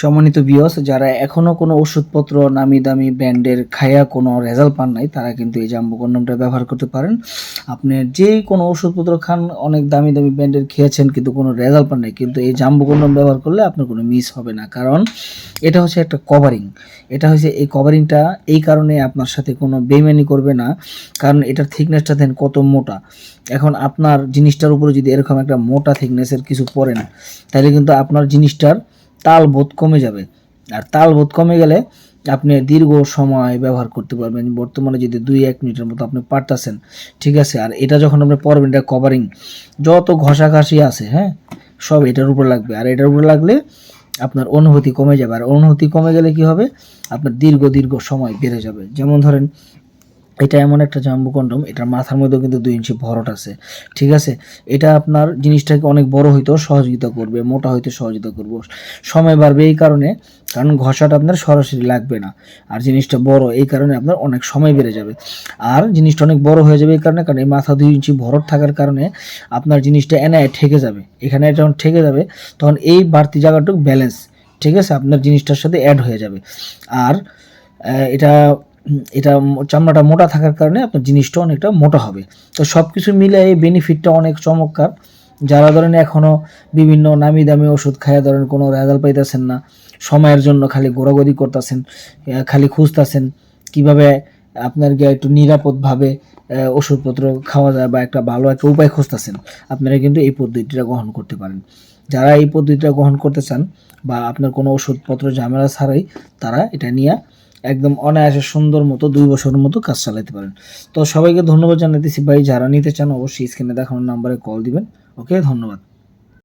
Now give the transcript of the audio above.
সম্মানিত বিয়স যারা এখনও কোনো ওষুধপত্র নামি দামি ব্র্যান্ডের খায়া কোনো রেজাল্ট পান নাই, তারা কিন্তু এই জাম্বু কন্ডমটা ব্যবহার করতে পারেন। আপনি যে কোনো ওষুধপত্র খান, অনেক দামি দামি ব্র্যান্ডের খেয়েছেন, কিন্তু কোনো রেজাল্ট পান নাই, কিন্তু এই জাম্বু কন্ডম ব্যবহার করলে আপনার কোনো মিস হবে না, কারণ এটা হচ্ছে একটা কভারিং এটা হচ্ছে এই কভারিংটা এই কারণে আপনার সাথে কোনো বেইমানি করবে না, কারণ এটার থিকনেসটা দেন কত মোটা। এখন আপনার জিনিসটার উপরে যদি এরকম একটা মোটা থিকনেসের কিছু পড়ে না, তাহলে কিন্তু আপনার জিনিসটার তাল বোধ কমে যাবে। আর তাল বোধ কমে গেলে আপনি দীর্ঘ সময় ব্যবহার করতে পারবেন। বর্তমানে যদি দুই, এক মিনিটের মতো আপনি পারতেছেন, ঠিক আছে? আর এটা যখন আপনি পরবেন, এটা কভারিং যত ঘষাঘষি আছে হ্যাঁ? সব এটার উপর লাগবে। আর এটার উপর লাগলে আপনার অনুভূতি কমে যাবে। আর অনুভূতি কমে গেলে কি হবে? আপনার দীর্ঘ দীর্ঘ সময় বেড়ে যাবে। যেমন ধরেন এটা এমন একটা জাম্বু কন্ডম, এটার মাথার মধ্যেও কিন্তু দুই ইঞ্চি ভরট আছে, ঠিক আছে? এটা আপনার জিনিসটাকে অনেক বড় হইতেও সহযোগিতা করবে, মোটা হইতে সহযোগিতা করবে। সময় বাড়বে এই কারণে, কারণ ঘষাটা আপনার সরাসরি লাগবে না, আর জিনিসটা বড়, এই কারণে আপনার অনেক সময় বেড়ে যাবে। আর জিনিসটা অনেক বড় হয়ে যাবে এই কারণে, কারণ এই মাথা দুই ইঞ্চি ভরট থাকার কারণে আপনার জিনিসটা এনায় ঠেকে যাবে। এখানে যখন ঠেকে যাবে, তখন এই বাড়তি জায়গাটুকু ব্যালেন্স ঠিক আছে? আপনার জিনিসটার সাথে অ্যাড হয়ে যাবে। আর এটা এটা চামড়াটা মোটা থাকার কারণে আপনার জিনিসটা অনেকটা মোটা হবে। তো সব কিছু মিলে এই বেনিফিটটা অনেক চমৎকার। যারা ধরেন এখনও বিভিন্ন নামি দামি ওষুধ খাইয়া ধরেন কোনো রেজাল্ট পাইতেছেন না, সময়ের জন্য খালি ঘোরাঘুরি করতেছেন খালি খুঁজতেছেন, কীভাবে আপনার গিয়ে একটু নিরাপদভাবে ওষুধপত্র খাওয়া যায় বা একটা ভালো একটা উপায় খুঁজতেছেন, আপনারা কিন্তু এই পদ্ধতিটা গ্রহণ করতে পারেন। যারা এই পদ্ধতিটা গ্রহণ করতে চান বা আপনার কোনো ওষুধপত্র ঝামেলা ছাড়াই তারা এটা নিয়ে একদম অনায়াসে সুন্দর মতো দুই বছরের মতো কাজ চালাতে পারেন। তো সবাইকে ধন্যবাদ জানাতেছি ভাই, যারা নিতে চান অবশ্যই স্ক্রিনে দেখানোর নাম্বারে কল দিবেন। ওকে ধন্যবাদ।